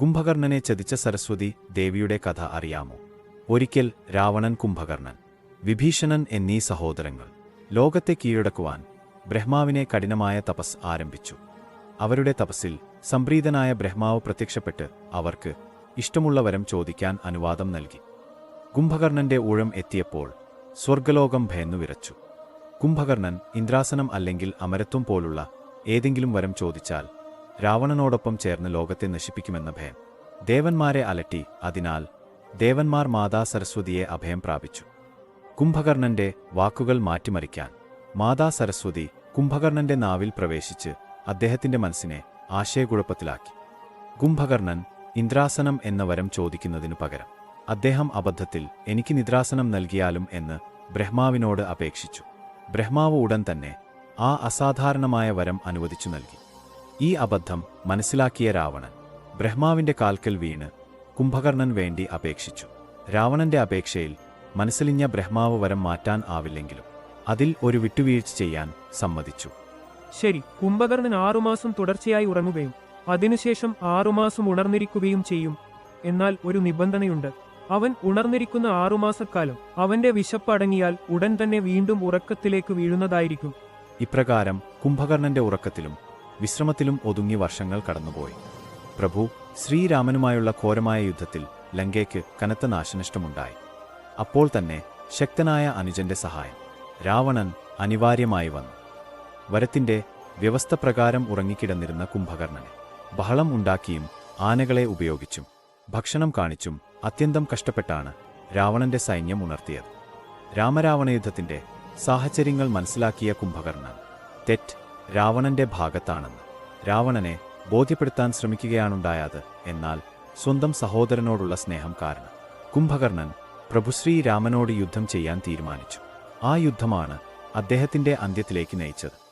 കുംഭകർണനെ ചതിച്ച സരസ്വതി ദേവിയുടെ കഥ അറിയാമോ? ഒരിക്കൽ രാവണൻ കുംഭകർണൻ വിഭീഷണൻ എന്നീ സഹോദരങ്ങൾ ലോകത്തെ കീഴടക്കുവാൻ ബ്രഹ്മാവിനെ കഠിനമായ തപസ് ആരംഭിച്ചു. അവരുടെ തപസ്സിൽ സംപ്രീതനായ ബ്രഹ്മാവ് പ്രത്യക്ഷപ്പെട്ട് അവർക്ക് ഇഷ്ടമുള്ള വരം ചോദിക്കാൻ അനുവാദം നൽകി. കുംഭകർണന്റെ ഊഴം എത്തിയപ്പോൾ സ്വർഗലോകം ഭയന്നുവിറച്ചു കുംഭകർണൻ ഇന്ദ്രാസനം അല്ലെങ്കിൽ അമരത്വം പോലുള്ള ഏതെങ്കിലും വരം ചോദിച്ചാൽ രാവണനോടൊപ്പം ചേർന്ന് ലോകത്തെ നശിപ്പിക്കുമെന്ന ഭയം. ദേവന്മാരെ അലട്ടി അതിനാൽ ദേവന്മാർ മാതാ സരസ്വതിയെ അഭയം പ്രാപിച്ചു. കുംഭകർണന്റെ വാക്കുകൾ മാറ്റിമറിക്കാൻ മാതാ സരസ്വതി കുംഭകർണന്റെ നാവിൽ പ്രവേശിച്ച് അദ്ദേഹത്തിന്റെ മനസ്സിനെ ആശയക്കുഴപ്പത്തിലാക്കി. കുംഭകർണൻ ഇന്ദ്രാസനം എന്ന വരം ചോദിക്കുന്നതിനു പകരം അദ്ദേഹം അബദ്ധത്തിൽ എനിക്ക് നിദ്രാസനം നൽകിയാലും എന്ന് ബ്രഹ്മാവിനോട് അപേക്ഷിച്ചു. ബ്രഹ്മാവ് ഉടൻ തന്നെ ആ അസാധാരണമായ വരം അനുവദിച്ചു നൽകി. ഈ അബദ്ധം മനസ്സിലാക്കിയ രാവണൻ ബ്രഹ്മാവിന്റെ കാൽക്കൽ വീണ് കുംഭകർണൻ വേണ്ടി അപേക്ഷിച്ചു. രാവണന്റെ അപേക്ഷയിൽ മനസ്സിലിഞ്ഞ ബ്രഹ്മാവ് വരം മാറ്റാൻ ആവില്ലെങ്കിലും അതിൽ ഒരു വിട്ടുവീഴ്ച ചെയ്യാൻ സമ്മതിച്ചു. ശരി കുംഭകർണൻ ആറുമാസം തുടർച്ചയായി ഉറങ്ങുകയും അതിനുശേഷം ആറുമാസം ഉണർന്നിരിക്കുകയും ചെയ്യും. എന്നാൽ ഒരു നിബന്ധനയുണ്ട്. അവൻ ഉണർന്നിരിക്കുന്ന ആറുമാസക്കാലം അവന്റെ വിശപ്പടങ്ങിയാൽ ഉടൻ തന്നെ വീണ്ടും ഉറക്കത്തിലേക്ക് വീഴുന്നതായിരിക്കും. ഇപ്രകാരം കുംഭകർണന്റെ ഉറക്കത്തിലും വിശ്രമത്തിലും ഒതുങ്ങി വർഷങ്ങൾ കടന്നുപോയി. പ്രഭു ശ്രീരാമനുമായുള്ള ഘോരമായ യുദ്ധത്തിൽ ലങ്കയ്ക്ക് കനത്ത നാശനഷ്ടമുണ്ടായി. അപ്പോൾ തന്നെ ശക്തനായ അനുജന്റെ സഹായം രാവണൻ അനിവാര്യമായി വന്നു. വരത്തിന്റെ വ്യവസ്ഥപ്രകാരം ഉറങ്ങിക്കിടന്നിരുന്ന കുംഭകർണനെ ബഹളം ഉണ്ടാക്കിയും ആനകളെ ഉപയോഗിച്ചും ഭക്ഷണം കാണിച്ചും അത്യന്തം കഷ്ടപ്പെട്ടാണ് രാവണന്റെ സൈന്യം ഉണർത്തിയത്. രാമരാവണ യുദ്ധത്തിന്റെ സാഹചര്യങ്ങൾ മനസ്സിലാക്കിയ കുംഭകർണൻ തെറ്റ് രാവണന്റെ ഭാഗത്താണെന്ന്. രാവണനെ ബോധ്യപ്പെടുത്താൻ ശ്രമിക്കുകയാണുണ്ടായത് എന്നാൽ സ്വന്തം സഹോദരനോടുള്ള സ്നേഹം കാരണം. കുംഭകർണൻ പ്രഭുശ്രീ രാമനോട് യുദ്ധം ചെയ്യാൻ തീരുമാനിച്ചു. ആ യുദ്ധമാണ് അദ്ദേഹത്തിന്റെ അന്ത്യത്തിലേക്ക് നയിച്ചത്.